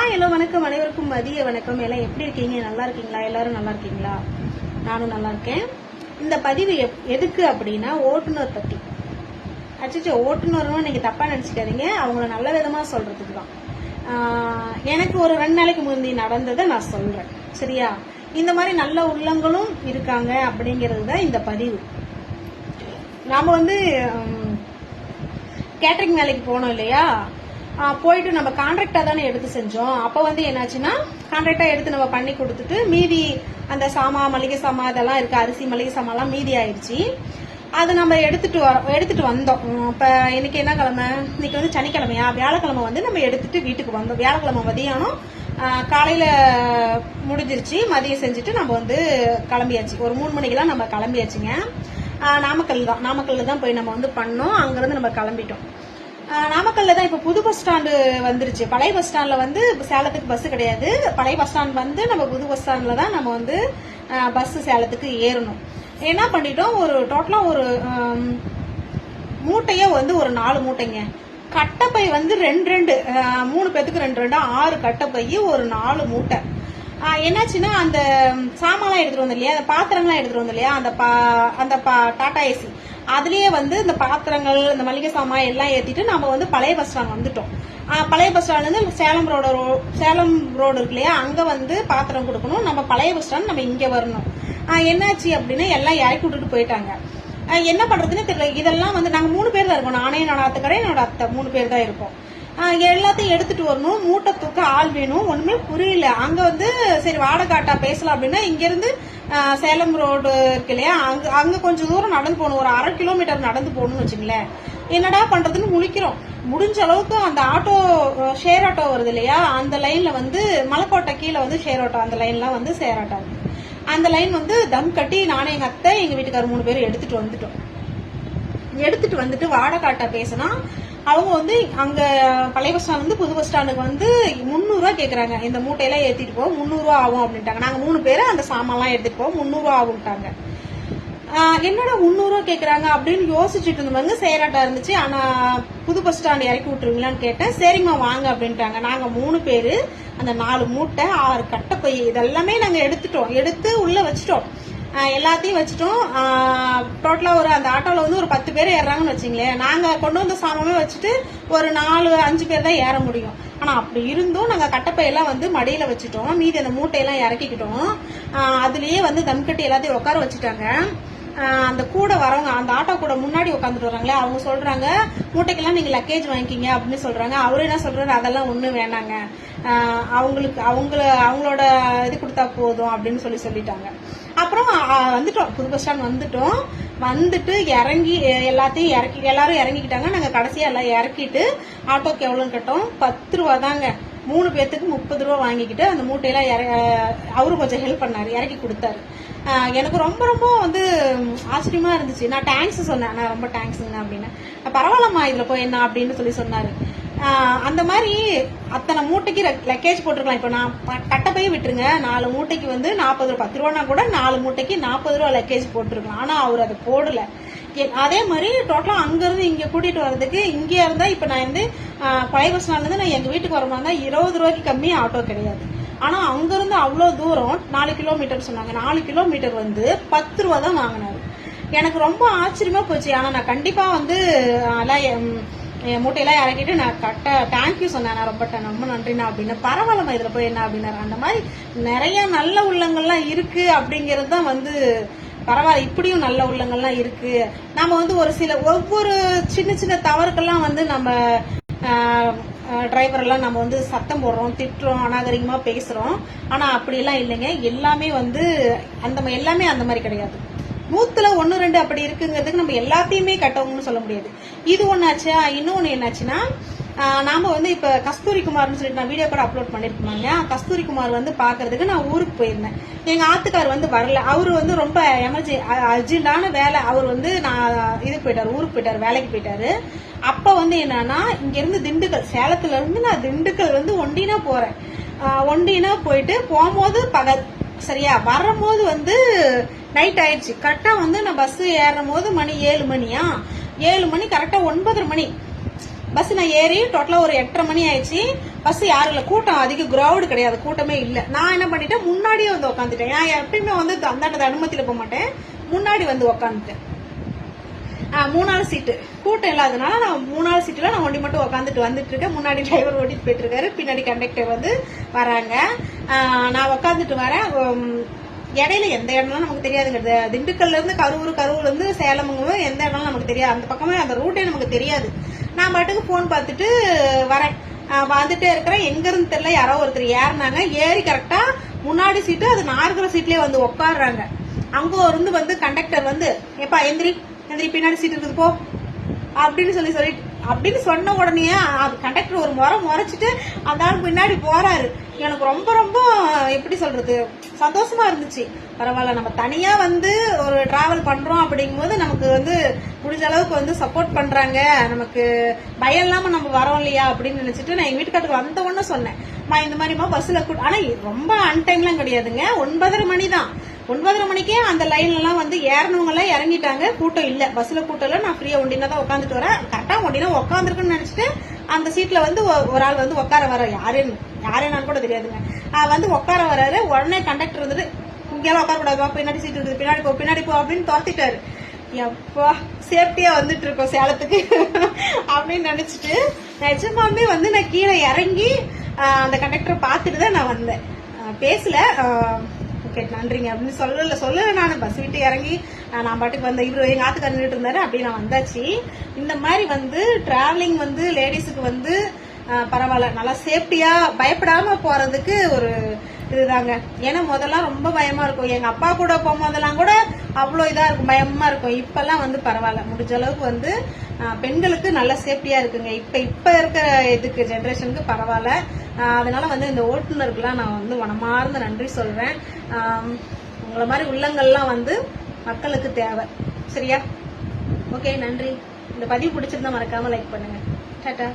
Hi hello வணக்கம். அனைவருக்கும் மதிய வணக்கம். எல்லாம் எப்படி இருக்கீங்க? நல்லா இருக்கீங்களா? எல்லாரும் நல்லா இருக்கீங்களா? நானும் நல்லா இருக்கேன். இந்த பதிவு எப்- எதுக்கு அப்படின்னா ஓட்டுநர் பத்தி. அச்சோ ஓட்டுநர்னு நீங்க தப்பா நினைச்சுக்காதீங்க. அவங்கள நல்ல விதமா சொல்றதுக்கு தான். எனக்கு ஒரு ரெண்டு நாளைக்கு முந்தி நடந்ததை நான் சொல்றேன். சரியா? இந்த மாதிரி நல்ல உள்ளங்களும் இருக்காங்க அப்படிங்கிறது தான் இந்த பதிவு. நாம வந்து கேட்டரிங் வேலைக்கு போனோம் இல்லையா? போயிட்டு நம்ம கான்ட்ராக்டா தானே எடுத்து செஞ்சோம். அப்போ வந்து என்னாச்சுன்னா கான்ட்ராக்டா எடுத்து நம்ம பண்ணி கொடுத்துட்டு மீதி அந்த சாமா மளிகை சாமா இதெல்லாம் இருக்கு அரிசி மளிகை சாமான்லாம் மீதி ஆயிடுச்சு. அது நம்ம எடுத்துட்டு வர எடுத்துட்டு வந்தோம். இப்போ இப்ப இன்னைக்கு என்ன கிழமை? இன்னைக்கு வந்து சனிக்கிழமையா? வியாழக்கிழமை வந்து நம்ம எடுத்துட்டு வீட்டுக்கு வந்தோம். வியாழக்கிழமை மதியானம் காலையில் காலையில முடிஞ்சிருச்சு. மதியம் செஞ்சுட்டு நம்ம வந்து கிளம்பியாச்சு. ஒரு மூணு மணிக்கெல்லாம் நம்ம கிளம்பியாச்சுங்க. நாமக்கல் தான். நாமக்கல்ல தான் போய் நம்ம வந்து பண்ணோம். அங்கிருந்து நம்ம கிளம்பிட்டோம். நாமக்கல்ல தான் இப்ப புது பஸ் ஸ்டாண்டு வந்துருச்சு. பழைய பஸ் ஸ்டாண்ட்ல வந்து சேலத்துக்கு பஸ் கிடையாது. பழைய பஸ் ஸ்டாண்ட் வந்து நம்ம புது பஸ் ஸ்டாண்ட்ல தான் நம்ம வந்து பஸ் சேலத்துக்கு ஏறணும். என்ன பண்ணிட்டோம்? ஒரு டோட்டலா ஒரு மூட்டையே வந்து ஒரு நாலு மூட்டைங்க. கட்டப்பை வந்து ரெண்டு ரெண்டு மூணு பேத்துக்கு ரெண்டு ரெண்டு ஆறு கட்டப்பை ஒரு நாலு மூட்டை. என்னாச்சுன்னா அந்த சாமான்லாம் எடுத்துட்டு வந்தோம் இல்லையா? அந்த பாத்திரங்கள்லாம் எடுத்துட்டு வந்தோம் இல்லையா? அந்த பா அந்த பா டாடா ஏசி. அதுலயே வந்து இந்த பாத்திரங்கள் இந்த மளிகை சாமான் எல்லாம் ஏத்திட்டு நம்ம வந்து பழைய பஸ் ஸ்டாண்ட் வந்துட்டோம். பழைய பஸ் ஸ்டாண்ட் வந்து சேலம் ரோடு சேலம் ரோடு இருக்கு இல்லையா? அங்க வந்து பாத்திரம் கொடுக்கணும். நம்ம பழைய பஸ் ஸ்டாண்ட் நம்ம இங்க வரணும். என்னாச்சு அப்படின்னா எல்லாம் இறக்கி விட்டுட்டு போயிட்டாங்க. என்ன பண்றதுன்னு தெரியல. இதெல்லாம் வந்து நாங்க மூணு பேர் தான் இருக்கோம். நானே என்னோட அத்தைக்கடை என்னோட அத்தை. மூணு பேர் தான் இருக்கோம். எல்லாத்தையும் எடுத்துட்டு வரணும். மூட்டை தூக்க ஆள் வேணும். ஒண்ணுமே புரியல. அங்க வந்து சரி வாடகாட்டா பேசலாம் அப்படின்னா இங்க இருந்து சேலம் ரோடு இருக்கு இல்லையா? அங்க அங்க கொஞ்சம் தூரம் நடந்து போகணும். ஒரு அரை கிலோமீட்டர் நடந்து போகணும்னு வச்சுங்களேன். என்னடா பண்றதுன்னு முழிக்கிறோம். முடிஞ்ச அளவுக்கு அந்த ஆட்டோ ஷேர் ஆட்டோ வருது இல்லையா? அந்த லைன்ல வந்து மலைக்கோட்டை கீழே வந்து ஷேர் ஆட்டோ அந்த லைன்லாம் வந்து ஷேர் ஆட்டோ அந்த லைன் வந்து தம் கட்டி நானே எங்க அத்தை எங்க வீட்டுக்காரர் மூணு பேரும் எடுத்துட்டு வந்துட்டோம். எடுத்துட்டு வந்துட்டு வாடகாட்டா பேசினா அவங்க வந்து அங்க பழைய பஸ் ஸ்டாண்ட் வந்து புது பஸ் ஸ்டாண்டுக்கு வந்து முந்நூறுரூவா கேட்குறாங்க கேக்குறாங்க. இந்த மூட்டையெல்லாம் ஏத்திட்டு போவோம் முந்நூறுரூவா ஆகும் அப்படின்ட்டாங்க. நாங்க மூணு பேர் அந்த சாமான்லாம் எடுத்துட்டு போவோம் முந்நூறுரூவா ஆகும்ட்டாங்க. என்னடா முந்நூறுரூவா கேட்குறாங்க கேக்குறாங்க அப்படின்னு யோசிச்சுட்டு இருந்தவங்க சேராட்டா இருந்துச்சு. ஆனா புது பஸ் ஸ்டாண்ட் இறக்கி விட்டுருவீங்களான்னு கேட்டேன். சரிம்மா வாங்க அப்படின்ட்டாங்க. நாங்க மூணு பேரு அந்த நாலு மூட்டை ஆறு கட்டப்பை இதெல்லாமே நாங்க எடுத்துட்டோம். எடுத்து உள்ள வச்சுட்டோம். எல்லாத்தையும் வச்சுட்டோம். டோட்டலா ஒரு அந்த ஆட்டோல வந்து ஒரு பத்து பேர் ஏறுறாங்கன்னு வச்சுங்களேன். நாங்க கொண்டு வந்த சாமானமே வச்சுட்டு ஒரு நாலு அஞ்சு பேர் தான் ஏற முடியும். ஆனா அப்படி இருந்தும் நாங்க கட்டப்பையெல்லாம் வந்து மடியில வச்சுட்டோம். மீதி அந்த மூட்டையெல்லாம் இறக்கிக்கிட்டோம். அதுலேயே அதுலயே வந்து தம்கட்டி எல்லாத்தையும் உட்கார வச்சுட்டாங்க. அந்த கூட வரவங்க அந்த ஆட்டோ கூட முன்னாடி உட்காந்துட்டு வராங்களே அவங்க சொல்றாங்க மூட்டைக்கெல்லாம் நீங்க லக்கேஜ் வாங்கிக்கிங்க அப்படின்னு சொல்றாங்க. அவரு என்ன சொல்றாரு? அதெல்லாம் ஒண்ணும் வேணாங்க. அவங்களுக்கு அவங்கள அவங்களோட இது கொடுத்தா போதும் அப்படின்னு சொல்லி சொல்லிட்டாங்க. அப்புறம் வந்துட்டோம். புது பஸ் ஸ்டாண்ட் வந்துட்டோம். வந்துட்டு இறங்கி எல்லாத்தையும் இறக்கி எல்லாரும் இறங்கிக்கிட்டாங்க. நாங்க கடைசியா எல்லாம் இறக்கிட்டு ஆட்டோக்கு எவ்வளோன்னு கேட்டோம். பத்து ரூபா தாங்க. மூணு பேர்த்துக்கு முப்பது ரூபா வாங்கிக்கிட்டு அந்த மூட்டையெல்லாம் இற- அவரும் கொஞ்சம் ஹெல்ப் பண்ணாரு. இறக்கி கொடுத்தாரு. எனக்கு ரொம்ப ரொம்ப வந்து ஆச்சரியமா இருந்துச்சு. நான் தேங்க்ஸ் சொன்னேன். நான் ரொம்ப தேங்க்ஸுங்க அப்படின்னு. பரவாயில்லம்மா இதில் போய் என்ன அப்படின்னு சொல்லி சொன்னார். அந்த மாதிரி அத்தனை மூட்டைக்கு லக்கேஜ் போட்டிருக்கலாம். இப்போ நான் ப- கட்டப்பையே விட்டுருங்க. நாலு மூட்டைக்கு வந்து நாற்பது ரூபா பத்து ரூபானா கூட நாலு மூட்டைக்கு நாற்பது ரூபா லக்கேஜ் போட்டிருக்கலாம். ஆனால் அவர் அதை போடல. எ- அதே மாதிரி டோட்டலாக அங்கேருந்து இங்கே கூட்டிகிட்டு வர்றதுக்கு இங்க இருந்தால் இப்போ நான் வந்து பழைய பஸ் இருந்து நான் எங்கள் வீட்டுக்கு வரமா இருந்தால் இருபது ரூபாய்க்கு கம்மி ஆட்டோ கிடையாது. ஆனால் அங்கேருந்து அவ்வளோ தூரம் நாலு கிலோமீட்டர் சொன்னாங்க. நாலு கிலோமீட்டர் வந்து பத்து ரூபா தான் வாங்கினாரு. எனக்கு ரொம்ப ஆச்சரியமாக போச்சு. ஆனால் நான் கண்டிப்பாக வந்து அதெல்லாம் என் மூட்டையெல்லாம் இறக்கிட்டு நான் கட்ட தேங்க்யூ சொன்னேன். நான் ரொம்ப ரொம்ப நன்றிண்ணா அப்படின்னு. பரவாயில்லம்மா இதில் போய் என்ன அப்படின்னாரு. அந்த மாதிரி நிறைய நல்ல உள்ளங்கள்லாம் இருக்கு அப்படிங்கிறது தான் வந்து பரவாயில்ல இப்படியும் நல்ல உள்ளங்கள்லாம் இருக்கு. நம்ம வந்து ஒரு சில ஒவ்வொரு சின்ன சின்ன தவறுக்கெல்லாம் வந்து நம்ம டிரைவரெல்லாம் நம்ம வந்து சத்தம் போடுறோம் திட்டுறோம் அநாகரிகமாக பேசுகிறோம் ஆனால் அப்படிலாம் இல்லைங்க. எல்லாமே வந்து அந்த எல்லாமே அந்த மாதிரி கிடையாது. நூத்துல ஒன்று ரெண்டு அப்படி இருக்குங்கிறதுக்கு நம்ம எல்லாத்தையுமே கட்டவங்கன்னு சொல்ல முடியாது. இது ஒன்றாச்சு இன்னொன்று என்னாச்சுன்னா நாம் வந்து இப்போ கஸ்தூரி குமார்னு சொல்லிட்டு நான் வீடியோ கூட அப்லோட் பண்ணியிருக்கோங்க கஸ்தூரி குமார் வந்து பார்க்கறதுக்கு நான் ஊருக்கு போயிருந்தேன். எங்கள் ஆத்துக்கார் வந்து வரல. அவர் வந்து ரொம்ப எமர்ஜென்சி அர்ஜென்டான வேலை. அவர் வந்து நான் இதுக்கு போயிட்டார் ஊருக்கு போயிட்டார் வேலைக்கு போயிட்டாரு. அப்ப வந்து என்னன்னா இங்க இருந்து திண்டுக்கல் சேலத்துல இருந்து நான் திண்டுக்கல் வந்து ஒண்டினா போறேன். ஒண்டினா போயிட்டு போகும்போது பகல் சரியா வரும்போது வந்து நைட் ஆயிடுச்சு. கரெக்டா வந்து நான் பஸ் ஏறும் போது மணி ஏழு மணியா? ஏழு மணி கரெக்டா ஒன்பதரை மணி. பஸ் நான் ஏறி டோட்டலா ஒரு எட்டரை மணி ஆயிடுச்சு. பஸ் யாரும் இல்லை. கூட்டம் அதிக கிரௌடு கிடையாது. கூட்டமே இல்லை. நான் என்ன பண்ணிட்டேன்? முன்னாடியே வந்து உட்காந்துட்டேன் நான் எப்பயுமே வந்து அந்த அனுமதியில போக மாட்டேன். முன்னாடி வந்து உட்காந்துட்டேன் மூணாவது சீட்டு கூட்டம் இல்லாதனால நான் மூணாவது சீட்டில் நான் ஒண்டி மட்டும் உட்காந்துட்டு வந்துட்டு இருக்கேன். முன்னாடி டிரைவர் ஓட்டிட்டு போயிட்டு இருக்காரு. பின்னாடி கண்டக்டர் வந்து வராங்க. நான் உட்காந்துட்டு வரேன். இடையில எந்த இடம்லாம் நமக்கு தெரியாதுங்கிறது. திண்டுக்கல்ல இருந்து கரூர் கரூர்ல இருந்து சேலமுங்க எந்த இடம்லாம் நமக்கு தெரியாது. அந்த பக்கமே அந்த ரூட்டே நமக்கு தெரியாது. நான் பாட்டுக்கு போன் பார்த்துட்டு வரேன். வந்துட்டே இருக்கிறேன். எங்க இருந்து தெரியல. யாரோ ஒருத்தர் ஏறினாங்க. ஏறி கரெக்டா முன்னாடி சீட்டு அது நான் சீட்லேயே சீட்லயே வந்து உட்காடுறாங்க அங்க இருந்து வந்து கண்டக்டர் வந்து எப்பா எந்திரி. எந்திரி பின்னாடி சீட் இருக்குது போ. அப்படின்னு சொல்லி சொல்லி அப்படின்னு சொன்ன உடனே அது கண்டக்டர் ஒரு முறை முறைச்சிட்டு அந்த ஆள் பின்னாடி போறாரு. எனக்கு ரொம்ப ரொம்ப எப்படி சொல்றது சந்தோஷமா இருந்துச்சு. பரவாயில்ல நம்ம தனியா வந்து ஒரு டிராவல் பண்றோம் அப்படிங்கும்போது நமக்கு வந்து முடிஞ்ச அளவுக்கு வந்து சப்போர்ட் பண்றாங்க. நமக்கு பயம் இல்லாம நம்ம வரோம் இல்லையா அப்படின்னு நினைச்சிட்டு நான் எங்க வீட்டுக்காரத்துக்கு வந்த உடனே சொன்னேன். இந்த மாதிரிமா பஸ்ல கூட ஆனா ரொம்ப அன்டைம்லாம் கிடையாதுங்க. ஒன்பதரை மணி தான் ஒன்பதரை மணிக்கே அந்த லைன்லலாம் வந்து ஏறினவங்க இறங்கிட்டாங்க. கூட்டம் இல்லை. பஸ்ஸில் கூட்டம் இல்லை. நான் ஃப்ரீயாக ஒண்டினா தான் உட்காந்துட்டு வரேன். கரெக்டாக ஒண்டினா உட்காந்துருக்குன்னு நினச்சிட்டு அந்த சீட்டில் வந்து ஒரு ஆள் வந்து உட்கார வர யாருன்னு யாருன்னு கூட தெரியாதுங்க. வந்து உட்கார வராரு. உடனே கண்டக்டர் வந்துட்டு இங்கெல்லாம் உட்கார பின்னாடி சீட் இருக்குது. பின்னாடி போ பின்னாடி போ அப்படின்னு துரத்திட்டாரு. எப்பா சேஃப்டியாக வந்துட்டு இருக்கோம் சேலத்துக்கு அப்படின்னு நினச்சிட்டு நிஜமாமே வந்து நான் கீழே இறங்கி அந்த கண்டக்டரை பார்த்துட்டு தான் நான் வந்தேன். பேசல. ஓகே நன்றிங்க. அப்படின்னு சொல்லல சொல்லல நான். பஸ் விட்டு இறங்கி நான் பாட்டுக்கு வந்த இவரு எங்க ஆத்துக்காரர் நின்னுட்டு இருந்தாரு. அப்படி நான் வந்தாச்சு. இந்த மாதிரி வந்து டிராவலிங் வந்து லேடிஸுக்கு வந்து பரவாயில்ல. நல்லா சேஃப்டியா பயப்படாம போறதுக்கு ஒரு இதுதாங்க. ஏன்னா முதல்லாம் ரொம்ப பயமா இருக்கும். எங்க அப்பா கூட போகும்போதெல்லாம் கூட அவ்வளோ இதா இருக்கும். பயமா இருக்கும். இப்பெல்லாம் வந்து பரவாயில்ல. முடிஞ்ச அளவுக்கு வந்து பெண்களுக்கு நல்ல சேஃப்டியா இருக்குங்க. இப்ப இப்ப இருக்கிற இதுக்கு ஜென்ரேஷனுக்கு பரவாயில்ல. அதனால் வந்து இந்த ஓட்டுநருக்குலாம் நான் வந்து மனமார்ந்த நன்றி சொல்கிறேன் உங்களை மாதிரி உள்ளங்கள்லாம் வந்து மக்களுக்கு தேவை. சரியா? ஓகே நன்றி. இந்த பதிவு பிடிச்சிருந்தா மறக்காமல் லைக் பண்ணுங்கள் டாட்டா.